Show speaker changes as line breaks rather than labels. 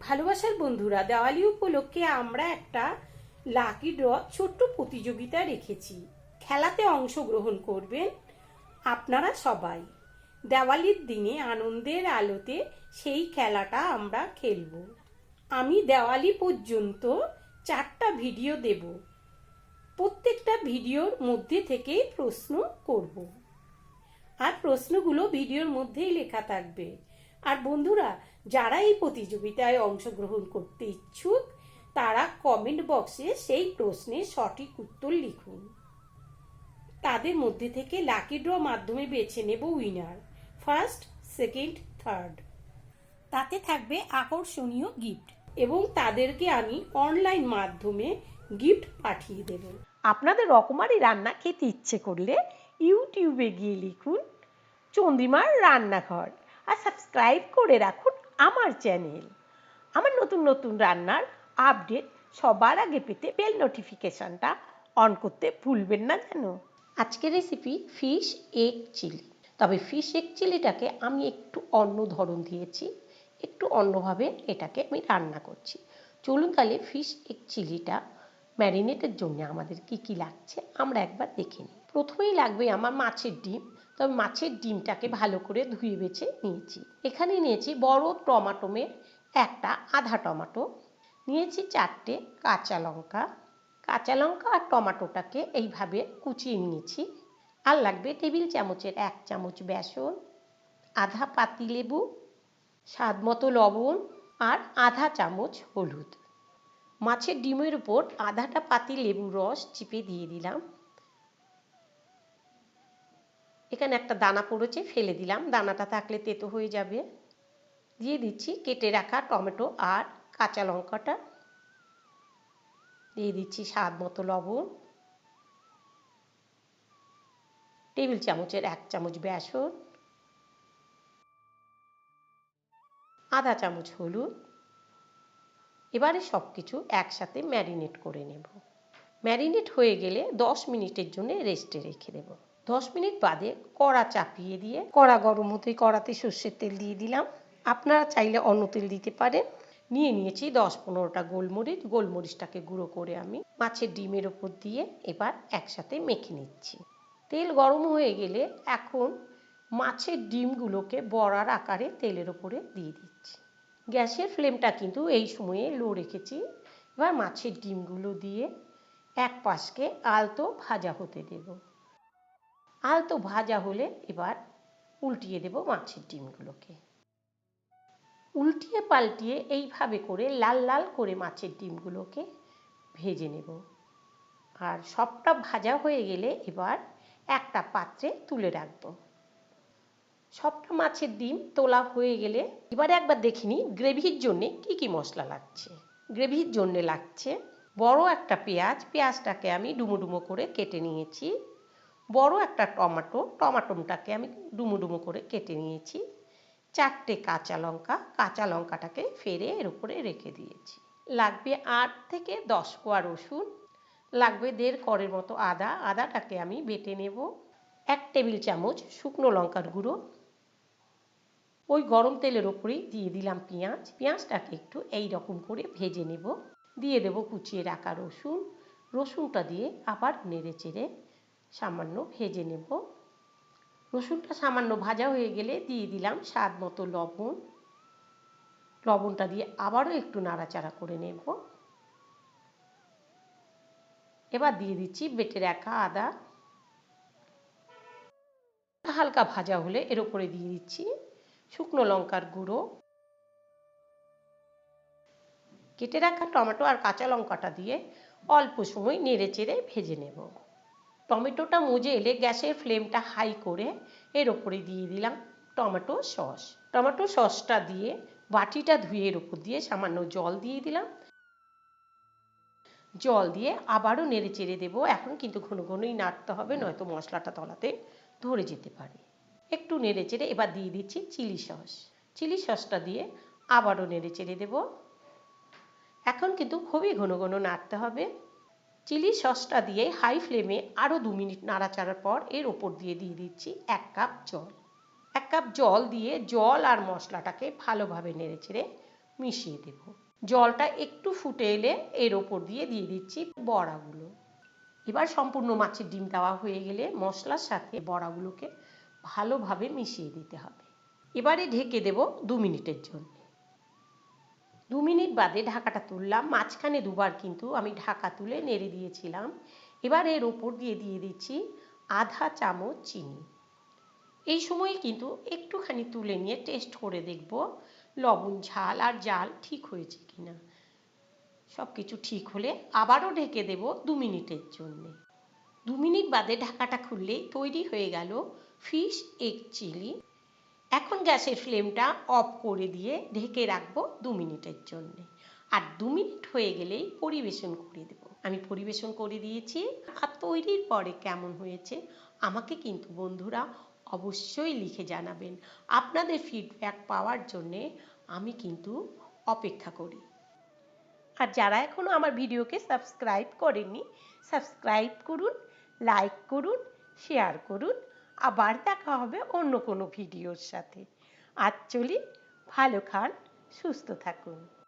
ভালোবাসার বন্ধুরা, দেওয়ালি উপলক্ষে আমরা একটা লাকি ড্র ছোট্ট প্রতিযোগিতা রেখেছি। খেলাতে অংশগ্রহণ করবেন আপনারা সবাই। দেওয়ালির দিনে আনন্দের আলোতে সেই খেলাটা আমরা খেলব। আমি দেওয়ালি পর্যন্ত চারটা ভিডিও দেব। প্রত্যেকটা ভিডিওর মধ্যে থেকেই প্রশ্ন করব। আর প্রশ্নগুলো ভিডিওর মধ্যেই লেখা থাকবে। আর বন্ধুরা যারা এই প্রতিযোগিতায় অংশগ্রহণ করতে ইচ্ছুক তারা কমেন্ট বক্সে সেই প্রশ্নের সঠিক উত্তর লিখুন। তাদের মধ্যে থেকে লাকি ড্র মাধ্যমে বেছে নেব উইনার ফার্স্ট সেকেন্ড থার্ড তাতে থাকবে আকর্ষণীয় গিফট এবং তাদেরকে আমি অনলাইন মাধ্যমে গিফট পাঠিয়ে দেব।
আপনাদের রকমারি রান্না খেতে ইচ্ছে করলে ইউটিউবে গিয়ে লিখুন চন্দ্রিমার রান্নাঘর। আর সাবস্ক্রাইব করে রাখুন আমার চ্যানেল আমার নতুন নতুন রান্নার আপডেট সবার আগে পেতে বেল নোটিফিকেশনটা অন করতে ভুলবেন না যেন। আজকের রেসিপি ফিশ এগ চিলি তবে ফিশ এগ চিলিটাকে আমি একটু অন্য ধরন দিয়েছি, একটু অন্যভাবে এটাকে আমি রান্না করছি। চলুন তাহলে ফিশ এগ চিলিটা ম্যারিনেটের জন্য আমাদের কি কি লাগছে আমরা একবার দেখে নিই। প্রথমেই লাগবে আমার মাছের ডিম তবে মাছের ডিমটাকে ভালো করে ধুয়ে বেছে নিয়েছি। এখানে নিয়েছি বড় টমাটোমের একটা আধা টমাটো, নিয়েছি চারটে কাঁচা লঙ্কা। কাঁচা লঙ্কা আর টমাটোটাকে এইভাবে কুচিয়ে নিয়েছি। আর লাগবে টেবিল চামচের এক চামচ বেসন, আধা পাতি লেবু, স্বাদ মতো লবণ আর আধা চামচ হলুদ। মাছের ডিমের উপর আধাটা পাতি লেবুর রস চিপে দিয়ে দিলাম। এখানে একটা দানা পড়েছে, ফেলে দিলাম। দানাটা থাকলে তেতো হয়ে যাবে। দিয়ে দিচ্ছি কেটে রাখা টমেটো আর কাঁচা লঙ্কাটা। দিয়ে দিচ্ছি স্বাদ মতো লবণ। টেবিল চামচের এক চামচ বেসন। আধা চামচ হলুদ। এবারে সব কিছু একসাথে ম্যারিনেট করে নেব। ম্যারিনেট হয়ে গেলে দশ মিনিটের জন্য রেস্টে রেখে দেব। দশ মিনিট বাদে কড়া চাপিয়ে দিয়ে, কড়া গরম হতেই কড়াতে সর্ষের তেল দিয়ে দিলাম। আপনারা চাইলে অন্য তেল দিতে পারেন। নিয়ে নিয়েছি দশ পনেরোটা গোলমরিচ। গোলমরিচটাকে গুঁড়ো করে আমি মাছের ডিমের ওপর দিয়ে এবার একসাথে মেখে নিচ্ছি। তেল গরম হয়ে গেলে এখন মাছের ডিমগুলোকে বড়ার আকারে তেলের ওপরে দিয়ে দিচ্ছি। গ্যাসের ফ্লেমটা কিন্তু এই সময়ে লো রেখেছি। এবার মাছের ডিমগুলো দিয়ে এক পাশকে আলতো ভাজা হতে দেব। আলতো ভাজা হলে এবার উল্টিয়ে দেব মাছের ডিমগুলোকে। উল্টিয়ে পাল্টিয়ে এইভাবে করে লাল লাল করে মাছের ডিমগুলোকে ভেজে নেব। আর সবটা ভাজা হয়ে গেলে এবার একটা পাত্রে তুলে রাখব। সবটা মাছের ডিম তোলা হয়ে গেলে এবারে একবার দেখে নিই গ্রেভির জন্যে কি কি মশলা লাগছে। গ্রেভির জন্যে লাগছে বড় একটা পেঁয়াজ। পেঁয়াজটাকে আমি ডুমো ডুমো করে কেটে নিয়েছি। বড় একটা টমাটো, টমাটোটাকে আমি ডুমো ডুমো করে কেটে নিয়েছি। চারটে কাঁচা লঙ্কা, কাঁচা লঙ্কাটাকে ফেরে এর উপরে রেখে দিয়েছি। লাগবে আট থেকে দশ কোয়া রসুন, লাগবে দেড় করের মতো আদা। আদাটাকে আমি বেটে নেব। এক টেবিল চামচ শুকনো লঙ্কার গুঁড়ো। ওই গরম তেলের ওপরেই দিয়ে দিলাম পেঁয়াজ। পেঁয়াজটাকে একটু এই রকম করে ভেজে নেব। দিয়ে দেব কুচিয়ে রাখা রসুন। রসুনটা দিয়ে আবার নেড়ে চেড়ে সামান্য ভেজে নেব। রসুনটা সামান্য ভাজা হয়ে গেলে দিয়ে দিলাম স্বাদ মতো লবণ। লবণটা দিয়ে আবারও একটু নাড়াচাড়া করে নেব। এবার দিয়ে দিচ্ছি বেটে রাখা আদা। হালকা ভাজা হলে এর উপরে দিয়ে দিচ্ছি শুকনো লঙ্কার গুঁড়ো। কেটে রাখা টমেটো আর কাঁচা লঙ্কাটা দিয়ে অল্প সময় নেড়ে চেড়ে ভেজে নেব। টমেটোটা মজে এলে গ্যাসের ফ্লেমটা হাই করে এর ওপরে দিয়ে দিলাম টমেটো সস। টমেটো সসটা দিয়ে বাটিটা ধুয়ে এর ওপর দিয়ে সামান্য জল দিয়ে দিলাম। জল দিয়ে আবারও নেড়ে চেড়ে দেবো। এখন কিন্তু ঘন ঘনই নাড়তে হবে, নয়তো মশলাটা তলাতে ধরে যেতে পারে। একটু নেড়ে চেড়ে এবার দিয়ে দিচ্ছি চিলি সস। চিলি সসটা দিয়ে আবারও নেড়ে চেড়ে দেব। এখন কিন্তু খুবই ঘন ঘন নাড়তে হবে। চিলি সসটা দিয়ে হাই ফ্লেমে আরও দু মিনিট নাড়াচাড়ার পর এর ওপর দিয়ে দিয়ে দিচ্ছি এক কাপ জল। এক কাপ জল দিয়ে জল আর মশলাটাকে ভালোভাবে নেড়ে চেড়ে মিশিয়ে দেব। জলটা একটু ফুটে এলে এর ওপর দিয়ে দিয়ে দিচ্ছি বড়াগুলো। এবার সম্পূর্ণ মাছের ডিম দেওয়া হয়ে গেলে মশলার সাথে বড়াগুলোকে ভালোভাবে মিশিয়ে দিতে হবে। এবারে ঢেকে দেব দু মিনিটের জন্য। দু মিনিট বাদে ঢাকাটা তুললাম। মাঝখানে দুবার কিন্তু আমি ঢাকা তুলে নেড়ে দিয়েছিলাম। এবার এর ওপর দিয়ে দিয়ে দিচ্ছি আধা চামচ চিনি। এই সময় কিন্তু একটুখানি তুলে নিয়ে টেস্ট করে দেখব লবণ, ঝাল আর জাল ঠিক হয়েছে কিনা। সব কিছু ঠিক হলে আবারও ঢেকে দেব দু মিনিটের জন্যে। দু মিনিট বাদে ঢাকাটা খুললেই তৈরি হয়ে গেল ফিশ এগ চিলি এখন গ্যাসের ফ্লেমটা অফ করে দিয়ে ঢেকে রাখব দু মিনিটের জন্য। আর দু মিনিট হয়ে গেলেই পরিবেশন করে দেব। আমি পরিবেশন করে দিয়েছি। আর তৈরির পরে কেমন হয়েছে আমাকে কিন্তু বন্ধুরা অবশ্যই লিখে জানাবেন। আপনাদের ফিডব্যাক পাওয়ার জন্যে আমি কিন্তু অপেক্ষা করি। আর যারা এখনও আমার ভিডিওকে সাবস্ক্রাইব করেননি সাবস্ক্রাইব করুন লাইক করুন শেয়ার করুন। আবার দেখা হবে অন্য কোনো ভিডিওর সাথে। আজ চলি ভালো খান সুস্থ থাকুন।